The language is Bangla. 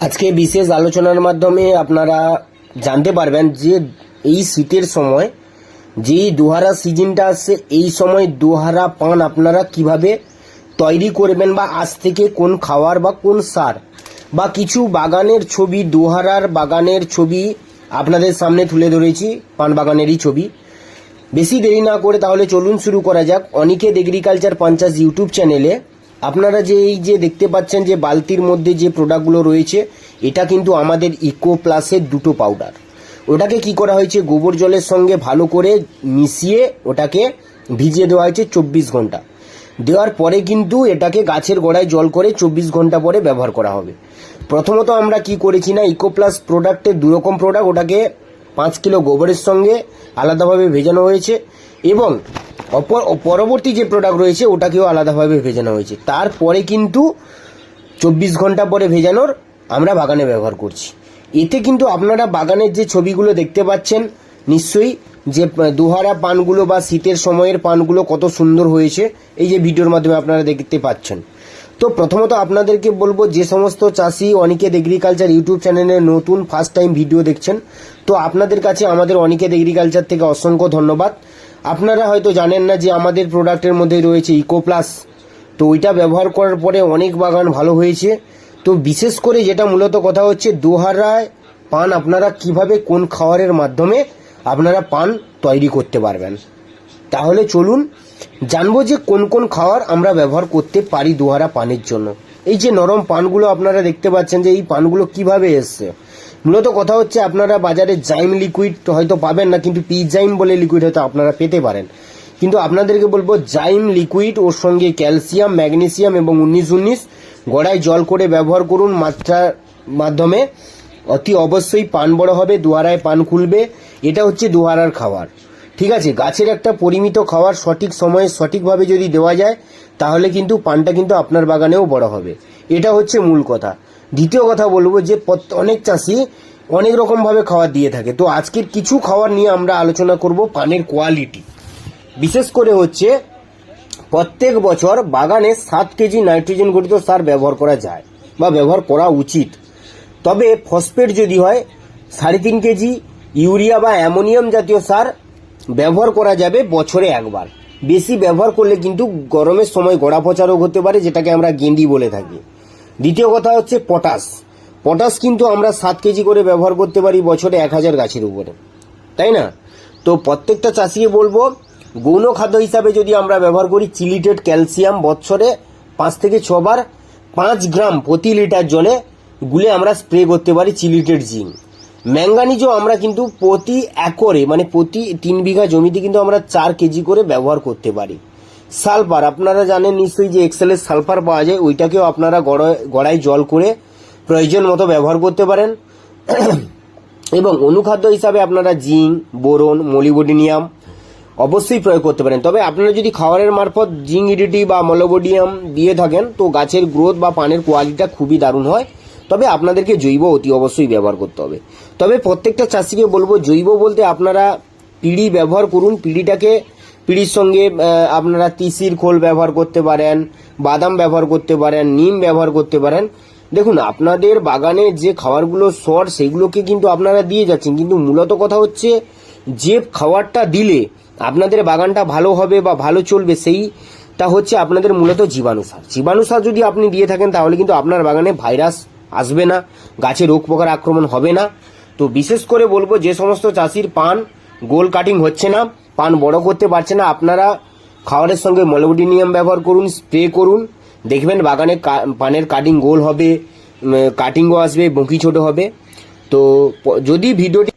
আজকে বিশেষ আলোচনার মাধ্যমে আপনারা জানতে পারবেন যে এই শীতের সময় যেই দোহারা সিজনটা আসছে, এই সময় দোহারা পান আপনারা কীভাবে তৈরি করবেন বা আজ থেকে কোন খাওয়ার বা কোন সার বা কিছু বাগানের ছবি, দোহারার বাগানের ছবি আপনাদের সামনে তুলে ধরেছি, পান বাগানেরই ছবি। বেশি দেরি না করে তাহলে চলুন শুরু করা যাক অনিকেত এগ্রিকালচার পঞ্চাশ ইউটিউব চ্যানেলে। আপনারা যে এই যে দেখতে পাচ্ছেন যে বালতির মধ্যে যে প্রোডাক্টগুলো রয়েছে, এটা কিন্তু আমাদের ইকো প্লাসের দুটো পাউডার ওটাকে কি করা হয়েছে? গোবর জলের সঙ্গে ভালো করে মিশিয়ে ওটাকে ভিজিয়ে দেওয়া হয়েছে চব্বিশ ঘণ্টা। দেওয়ার পরে কিন্তু এটাকে গাছের গোড়ায় জল করে চব্বিশ ঘণ্টা পরে ব্যবহার করা হবে। প্রথমত আমরা কি করেছি না ইকো প্লাস প্রোডাক্টের দুরকম প্রোডাক্ট ওটাকে পাঁচ কিলো গোবরের সঙ্গে আলাদাভাবে ভেজানো হয়েছে এবং অপর পরবর্তী যে প্রোডাক্ট রয়েছে, ওটাকেও আলাদাভাবে ভেজানো হয়েছে। তারপরে কিন্তু চব্বিশ ঘণ্টা পরে ভেজানোর আমরা বাগানে ব্যবহার করছি। এতে কিন্তু আপনারা বাগানের যে ছবিগুলো দেখতে পাচ্ছেন, নিশ্চয়ই যে দুহারা পানগুলো বা শীতের সময়ের পানগুলো কত সুন্দর হয়েছে, এই যে ভিডিওর মাধ্যমে আপনারা দেখতে পাচ্ছেন। তো প্রথমত আপনাদেরকে বলব, যে সমস্ত চাষি অনিকেত এগ্রিকালচার ইউটিউব চ্যানেলে নতুন ফার্স্ট টাইম ভিডিও দেখছেন, তো আপনাদের কাছে আমাদের অনিকেত এগ্রিকালচার থেকে অসংখ্য ধন্যবাদ। আপনারা হয়তো জানেন না যে আমাদের প্রোডাক্টের মধ্যে রয়েছে ইকো প্লাস তো ওইটা ব্যবহার করার পরে অনেক বাগান ভালো হয়েছে। তো বিশেষ করে যেটা মূলত কথা হচ্ছে, দোহারায় পান আপনারা কীভাবে কোন খাবারের মাধ্যমে আপনারা পান তৈরি করতে পারবেন। তাহলে চলুন জানব যে কোন কোন খাবার আমরা ব্যবহার করতে পারি দোহারা পানের জন্য। এই যে নরম পানগুলো আপনারা দেখতে পাচ্ছেন যে এই পানগুলো কীভাবে এসছে। মূলত কথা হচ্ছে আপনারা বাজারে জাইম লিকুইড হয়তো পাবেন না, কিন্তু পি জাইম বলে লিকুইড হয়তো আপনারা পেতে পারেন। কিন্তু আপনাদেরকে বলব, জাইম লিকুইড ওর সঙ্গে ক্যালসিয়াম, ম্যাগনেসিয়াম এবং উনিশ উনিশ গড়ায় জল করে ব্যবহার করুন। মাত্রার মাধ্যমে অতি অবশ্যই পান বড় হবে দুয়ারায় পান খুলবে। এটা হচ্ছে দুয়ারার খাবার। ঠিক আছে, গাছের একটা পরিমিত খাবার সঠিক সময়ে সঠিকভাবে যদি দেওয়া যায়, তাহলে কিন্তু পানটা কিন্তু আপনার বাগানেও বড় হবে। এটা হচ্ছে মূল কথা। দ্বিতীয় কথা বলব যে অনেক চাষি অনেক রকমভাবে খাবার দিয়ে থাকে। তো আজকের কিছু খাবার নিয়ে আমরা আলোচনা করব পানের কোয়ালিটি বিশেষ করে হচ্ছে, প্রত্যেক বছর বাগানে সাত কেজি নাইট্রোজেন গঠিত সার ব্যবহার করা যায় বা ব্যবহার করা উচিত। তবে ফসফেট যদি হয়, সাড়ে তিন কেজি ইউরিয়া বা অ্যামোনিয়াম জাতীয় সার ব্যবহার করা যাবে বছরে একবার। বেশি ব্যবহার করলে কিন্তু গরমের সময় গোড়া পচা রোগ হতে পারে, যেটাকে আমরা গেন্ডি বলে থাকি। দ্বিতীয় কথা হচ্ছে পটাশ। পটাশ কিন্তু আমরা সাত কেজি করে ব্যবহার করতে পারি বছরে এক হাজার গাছের উপরে। তাই না? তো প্রত্যেকটা চাষিকে বলব, গৌণ খাদ্য হিসাবে যদি আমরা ব্যবহার করি চিলিটেড ক্যালসিয়াম বছরে পাঁচ থেকে ছবার, পাঁচ গ্রাম প্রতি লিটার জলে গুলে আমরা স্প্রে করতে পারি চিলিটেড জিঙ্ক। ম্যাঙ্গানিজও আমরা কিন্তু প্রতি একরে মানে প্রতি তিন বিঘা জমিতে কিন্তু আমরা চার কেজি করে ব্যবহার করতে পারি। সালফার, আপনারা জানেন নিশ্চয়ই যে এক্সেলের সালফার পাওয়া যায়, ওইটাকেও আপনারা গড়ায় জল করে প্রয়োজন মতো ব্যবহার করতে পারেন। এবং অনুখাদ্য হিসাবে আপনারা জিঙ্ক, বোরন, মলিবোডিনিয়াম অবশ্যই প্রয়োগ করতে পারেন। তবে আপনারা যদি খাবারের মারফত জিঙ্ক ইডিটি বা মলোবোডিয়াম দিয়ে থাকেন, তো গাছের গ্রোথ বা পানের কোয়ালিটিটা খুবই দারুণ হয়। তবে আপনাদেরকে জৈব অতি অবশ্যই ব্যবহার করতে হবে। তবে প্রত্যেকটা চাষিকে বলব, জৈব বলতে আপনারা পিড়ি ব্যবহার করুন। পিড়িটাকে, পিড়ির সঙ্গে আপনারা তিসির খোল ব্যবহার করতে পারেন, বাদাম ব্যবহার করতে পারেন, নিম ব্যবহার করতে পারেন। দেখুন, আপনাদের বাগানে যে খাবারগুলো সর, সেগুলোকে কিন্তু আপনারা দিয়ে যাচ্ছেন। কিন্তু মূলত কথা হচ্ছে, যে খাবারটা দিলে আপনাদের বাগানটা ভালো হবে বা ভালো চলবে, সেইটা হচ্ছে আপনাদের মূলত জীবাণু সার জীবাণু সার যদি আপনি দিয়ে থাকেন, তাহলে কিন্তু আপনার বাগানে ভাইরাস আসবে না, গাছে রোগ পোকার আক্রমণ হবে না। তো বিশেষ করে বলব যে সমস্ত চাষির পান গোল কাটিং হচ্ছে না, পান বড় করতে পারছে না। আপনারা খাওয়ারের সঙ্গে মলোডিনিয়াম ব্যবহার করুন, স্প্রে করুন। দেখবেন বাগানে পানের কাটিং গোল হবে কাটিংও আসবে, বঁকি ছোট হবে। তো যদি ভিডিওটি